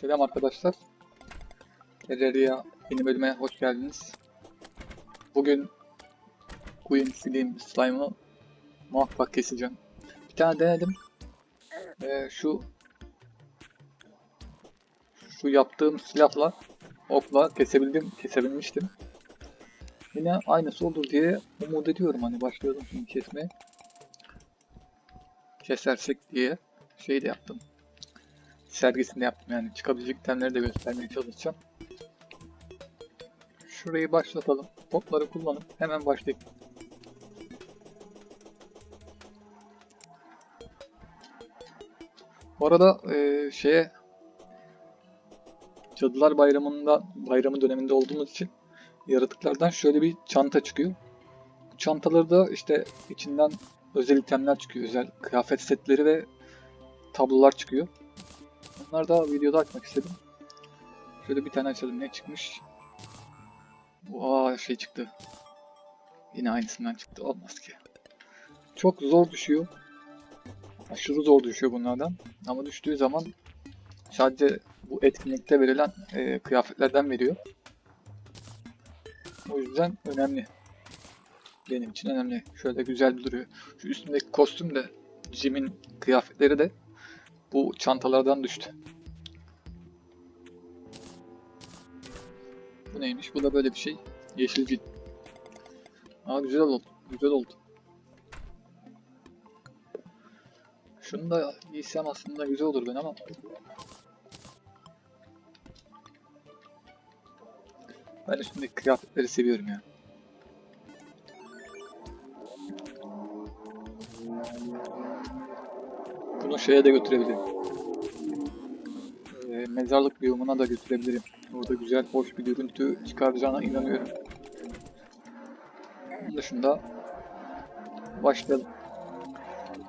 Selam arkadaşlar. Terraria yeni bölüme hoş geldiniz. Bugün Queen Slim Slime'ı muhakkak keseceğim. Bir tane denedim. Ee, şu şu yaptığım silahla okla kesebildim, kesebilmiştim. Yine aynısı olur diye umut ediyorum hani başlıyordum şimdi kesmeye. Kesersek diye şey de yaptım sergisinde yaptım yani çıkabilecek itemleri de göstermeye çalışacağım. Şurayı başlatalım. Topları kullanıp hemen başlayalım. Bu arada e, şeye Cadılar Bayramı'nda bayramı döneminde olduğumuz için yaratıklardan şöyle bir çanta çıkıyor. Bu çantaları da işte içinden özel itemler çıkıyor. Özel kıyafet setleri ve tablolar çıkıyor. Bunları da videoda açmak istedim. Şöyle bir tane açalım. Ne çıkmış? Aa şey çıktı. Yine aynısından çıktı. Olmaz ki. Çok zor düşüyor. Aşırı zor düşüyor bunlardan. Ama düştüğü zaman sadece bu etkinlikte verilen e, kıyafetlerden veriyor. O yüzden önemli. Benim için önemli. Şöyle güzel duruyor. Şu üstündeki kostüm de Jim'in kıyafetleri de bu çantalardan düştü. Bu neymiş? Bu da böyle bir şey. Yeşil cilt. Aa güzel oldu. Güzel oldu. Şunu da giysem aslında güzel olur ben ama. Ben üstündeki kıyafetleri seviyorum ya. Şeye de götürebilirim. Ee, mezarlık biyomuna da götürebilirim. Orada güzel, hoş bir görüntü çıkaracağına inanıyorum. Onun dışında başlayalım.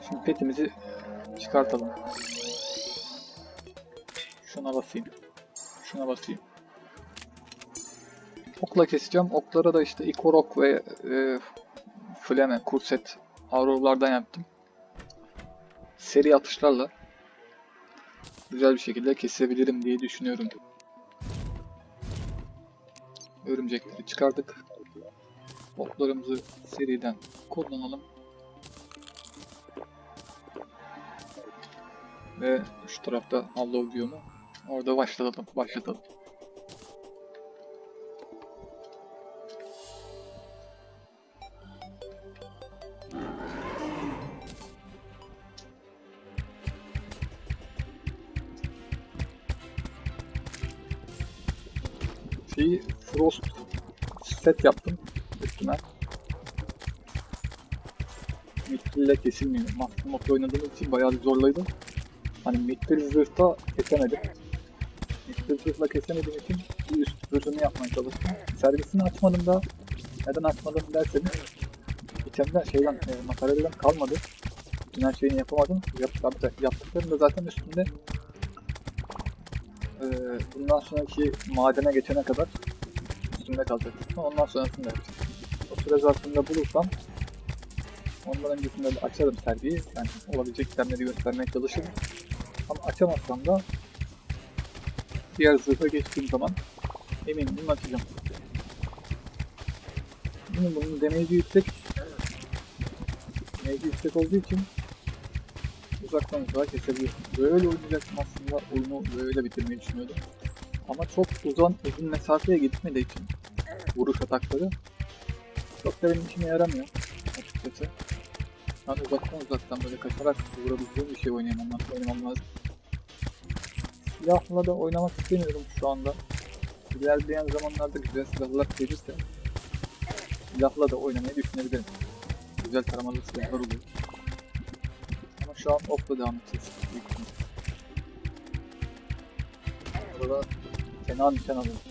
Şimdi petimizi çıkartalım. Şuna basayım. Şuna basayım. Okla keseceğim. Oklara da işte ikorok ve e, flame, kurset, aurorlardan yaptım seri atışlarla güzel bir şekilde kesebilirim diye düşünüyorum. Örümcekleri çıkardık. Oklarımızı seriden kullanalım. Ve şu tarafta Hollow biyomu. Orada başlatalım. Başlatalım. Set yaptım üstüne. Mithril ile kesilmiyor. Master Mod oynadığım için bayağı zorlaydım. Hani Mithril zırhta kesemedim. Mithril zırhla kesemediğim için bir üst zırhını yapmaya çalıştım. Servisini açmadım da neden açmadım derseniz içimden şeyden e, materyalden kalmadı. Bütün her şeyini yapamadım. Yap, yaptıklarım da zaten üstünde e, bundan sonraki madene geçene kadar üstünde kalacak. Ondan sonrasında yapacağım. O süre zarfında bulursam ondan öncesinde de açarım sergiyi. Yani olabilecek itemleri göstermeye çalışırım. Ama açamazsam da diğer zırha geçtiğim zaman eminim açacağım. Bunun, bunun demeyici yüksek. Demeyici yüksek olduğu için uzaktan uzağa kesebiliyorsun. Böyle oynayacaksın aslında oyunu böyle bitirmeyi düşünüyordum. Ama çok uzun uzun mesafeye gitmediği için vuruş atakları çok da benim işime yaramıyor açıkçası. Ben uzaktan uzaktan böyle kaçarak vurabileceğim bir şey oynayamam, oynamam lazım. Silahla da oynamak istemiyorum şu anda. İlerleyen zamanlarda güzel silahlar gelirse silahla da oynamayı düşünebilirim. Güzel taramalı silahlar oluyor. Ama şu an okla devam edeceğiz. Burada fena nişan alalım.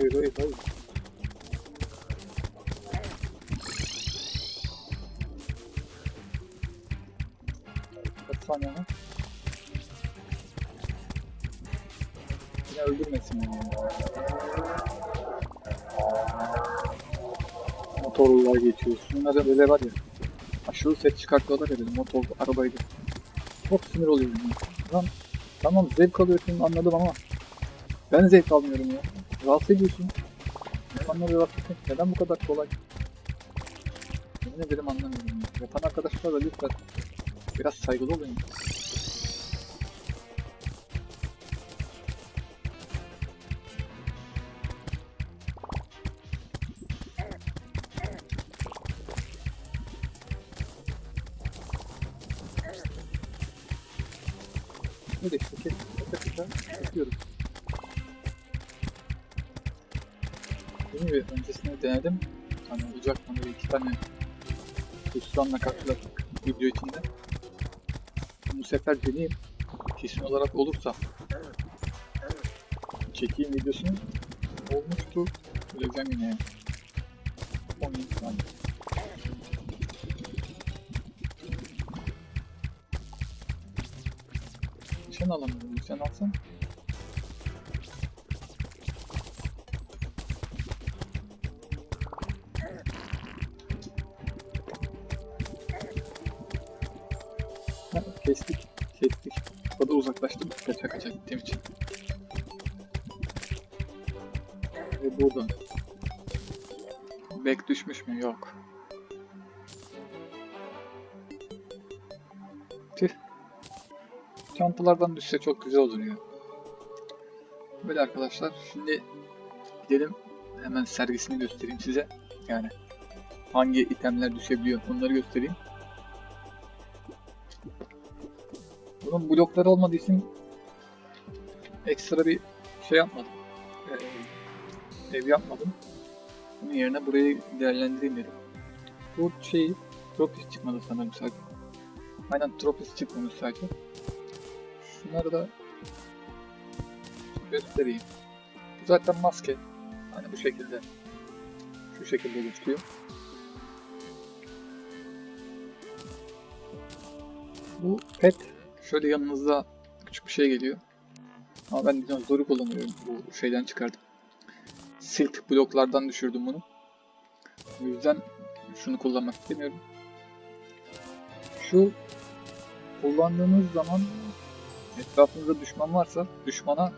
Hayır hayır hayır. Kaç saniye lan? Yine öldürmesin beni. Motorlular geçiyor. Şunlara böyle var ya. Aşırı set çıkartıyorlar ya böyle motor arabayla. Çok sinir oluyorum. Lan tamam zevk alıyorsun anladım ama ben zevk almıyorum ya. Rahatsız ediyorsun. İnsanları rahatsız etmek neden bu kadar kolay? Yemin ederim anlamıyorum ya. Yapan arkadaşlar da lütfen biraz saygılı olun. Böyle işte kes, kes, Dediğim gibi öncesinde denedim. Hani uzaktan böyle iki tane Hüsran'la karşılaştık video içinde. Bu sefer deneyeyim. Kesin olarak olursa çekeyim videosunu olmuştu. Söyleyeceğim yine. 17 saniye. Nişan alamıyorum. Nişan alsam. Kestik. Kestik. O da uzaklaştım. Kaça kaça gittiğim için. Ve buradan. Back düşmüş mü? Yok. Tüh. Çantalardan düşse çok güzel olur ya. Böyle arkadaşlar. Şimdi gidelim. Hemen sergisini göstereyim size. Yani hangi itemler düşebiliyor onları göstereyim. Bunun blokları olmadığı için ekstra bir şey yapmadım. Ee, ev yapmadım. Bunun yerine burayı değerlendireyim dedim. Bu şey Tropis çıkmadı sanırım sadece. Aynen Tropis çıkmamış sadece. Şunları da göstereyim. Bu zaten maske. Hani bu şekilde. Şu şekilde gözüküyor. Bu pet şöyle yanınızda küçük bir şey geliyor. Ama ben dinozoru kullanıyorum. Bu şeyden çıkardım. Silk bloklardan düşürdüm bunu. O yüzden şunu kullanmak istemiyorum. Şu kullandığınız zaman etrafınızda düşman varsa düşmana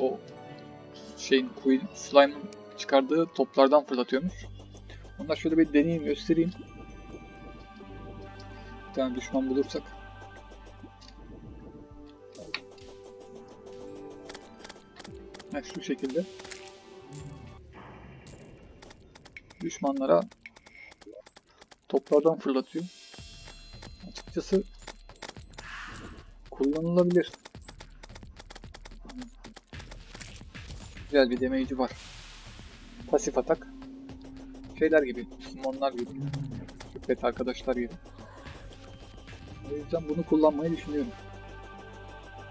o şeyin Queen Slime'ın çıkardığı toplardan fırlatıyormuş. Ondan şöyle bir deneyeyim göstereyim. Bir tane düşman bulursak. Evet şu şekilde. Düşmanlara toplardan fırlatıyor. Açıkçası kullanılabilir. Güzel bir damage'i var. Pasif atak. Şeyler gibi, summonlar gibi. Pet arkadaşlar gibi. O yüzden bunu kullanmayı düşünüyorum.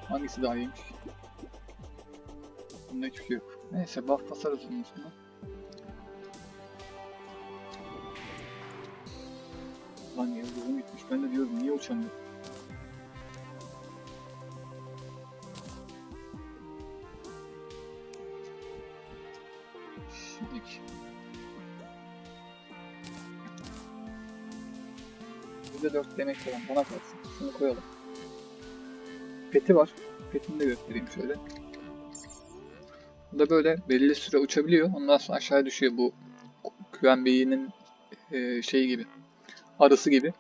Hangisi daha iyiymiş? Bunda hiçbir şey yok. Neyse buff basarız bunun üstüne. Lan yıldızım gitmiş. Ben de diyorum niye uçamıyorum? Şimdilik. %4 demek falan bana kalsın. Şunu koyalım. Peti var. Petini de göstereyim şöyle. Da böyle belli süre uçabiliyor. Ondan sonra aşağı düşüyor bu QNB'nin e, şeyi gibi. Arısı gibi.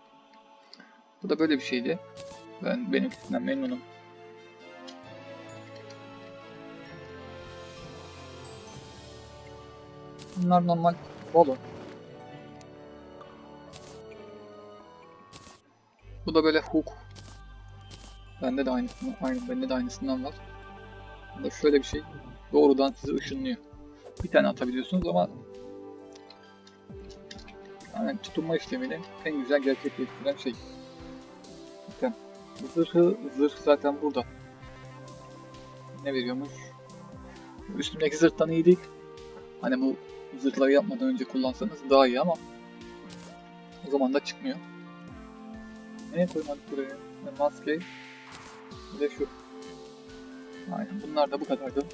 Bu da böyle bir şeydi. Ben benimkisinden memnunum. Bunlar normal balon. Bu da böyle hook. Bende de aynısından, aynı bende de aynısından var. Bu da şöyle bir şey. Doğrudan sizi ışınlıyor. Bir tane atabiliyorsunuz ama yani tutunma işlemini en güzel gerçekleştiren şey. Zaten zırhı, zırh zaten burada. Ne veriyormuş? Üstümdeki zırhtan iyi. Hani bu zırhları yapmadan önce kullansanız daha iyi ama o zaman da çıkmıyor. Neye koymadık buraya? maske bir de şu. Aynen bunlar da bu kadardı.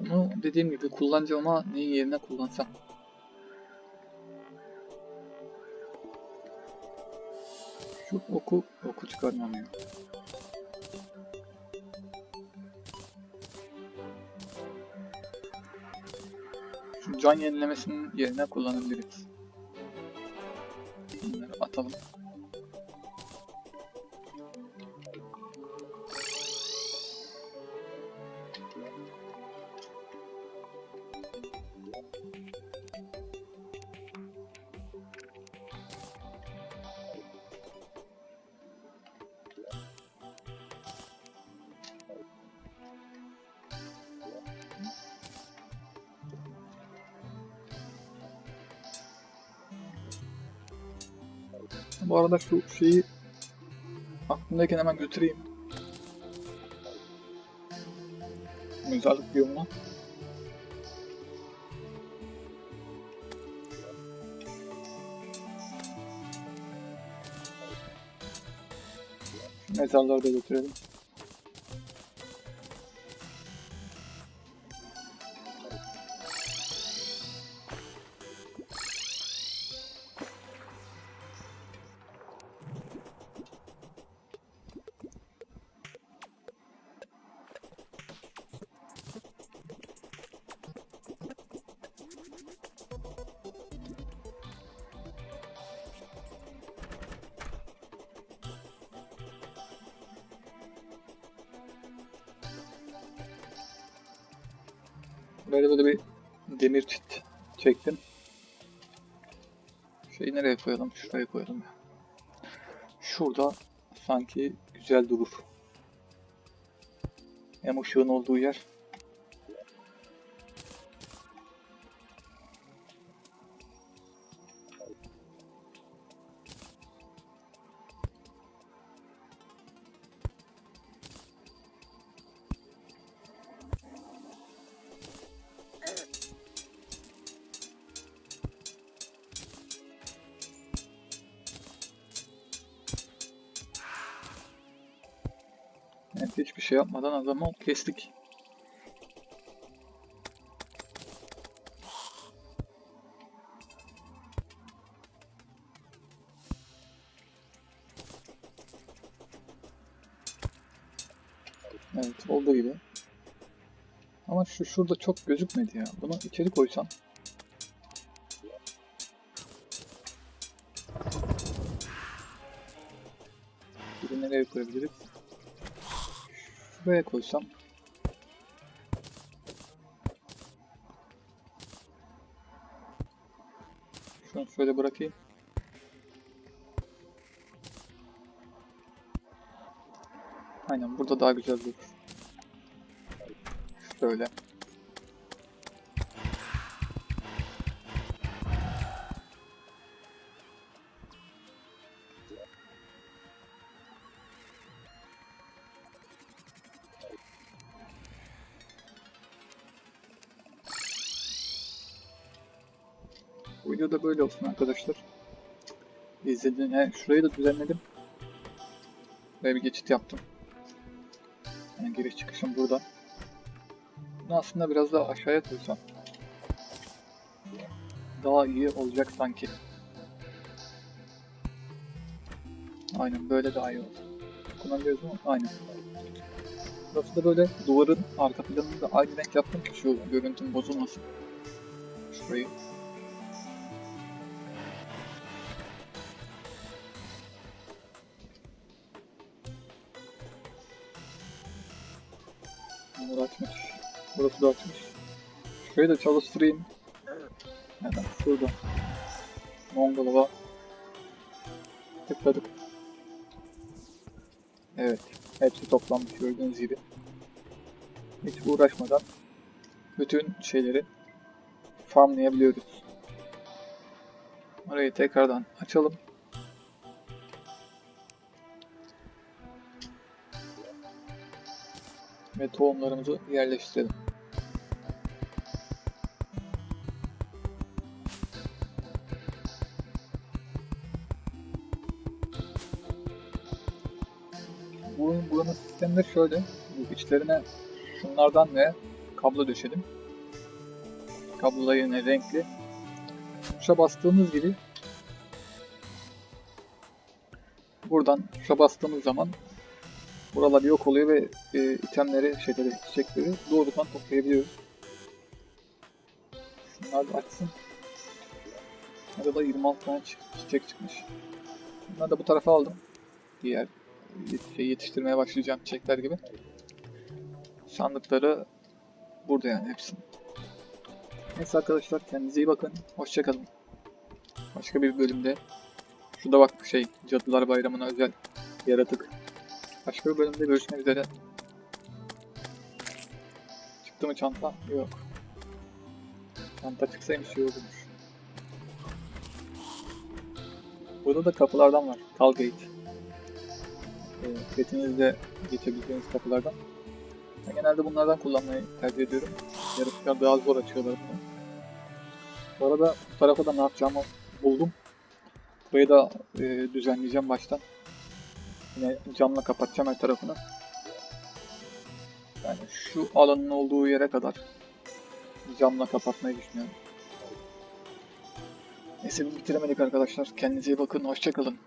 Bunu dediğim gibi kullanacağım ama neyin yerine kullansam. Şu oku, oku çıkarmamıyor. Şu can yenilemesinin yerine kullanabiliriz. Bunları atalım. Bu arada şu şeyi aklımdayken hemen götüreyim. Mezarlık biyomuna. Mezarları da götürelim. Böyle böyle bir demir çit çektim. Şeyi nereye koyalım? Şuraya koyalım ya. Şurada sanki güzel durur. Hem ışığın olduğu yer. Şey yapmadan adamı kestik. Evet olduğu gibi. Ama şu şurada çok gözükmedi ya. Bunu içeri koysam. Bunu nereye koyabiliriz? Şuraya koysam. Şunu şöyle bırakayım. Aynen burada daha güzel durur. Şöyle. Bu video da böyle olsun arkadaşlar. İzlediğiniz, he, şurayı da düzenledim. Buraya bir geçit yaptım. Yani giriş çıkışım burada. Bunu aslında biraz daha aşağıya koysam. Daha iyi olacak sanki. Aynen böyle daha iyi oldu. Kullanıyoruz mu? Aynen. Burası da böyle duvarın arka planını da aynı renk yaptım ki şu görüntüm bozulmasın. Şurayı. Burası da açmış. Şurayı da çalıştırayım. Neden? Şurada. Mongolova tıkladık. Evet. Hepsi toplanmış gördüğünüz gibi. Hiç uğraşmadan bütün şeyleri farmlayabiliyoruz. Orayı tekrardan açalım. Ve tohumlarımızı yerleştirelim. Sistemleri şöyle. Bu içlerine şunlardan ve kablo döşedim. Kablolar yine renkli. Tuşa bastığımız gibi buradan tuşa bastığımız zaman buralar yok oluyor ve e, itemleri, şeyleri, çiçekleri doğrudan toplayabiliyoruz. Şunlar da açsın. Arada 26 tane çi- çiçek çıkmış. Bunları da bu tarafa aldım. Diğer yetiştirmeye başlayacağım çiçekler gibi. Sandıkları burada yani hepsi. Neyse arkadaşlar kendinize iyi bakın. Hoşçakalın. Başka bir bölümde. Şurada bak şey Cadılar Bayramı'na özel yaratık. Başka bir bölümde görüşmek üzere. Çıktı mı çanta? Yok. Çanta çıksaymış iyi olurmuş. Burada da kapılardan var. Tall Gate. E, petinizle geçebileceğiniz kapılardan. Ben genelde bunlardan kullanmayı tercih ediyorum. Yaratıklar daha zor açıyorlar bunu. Bu arada bu tarafa da ne yapacağımı buldum. Burayı da e, düzenleyeceğim baştan. Yine camla kapatacağım her tarafını. Yani şu alanın olduğu yere kadar camla kapatmayı düşünüyorum. Neyse bitiremedik arkadaşlar. Kendinize iyi bakın. Hoşçakalın.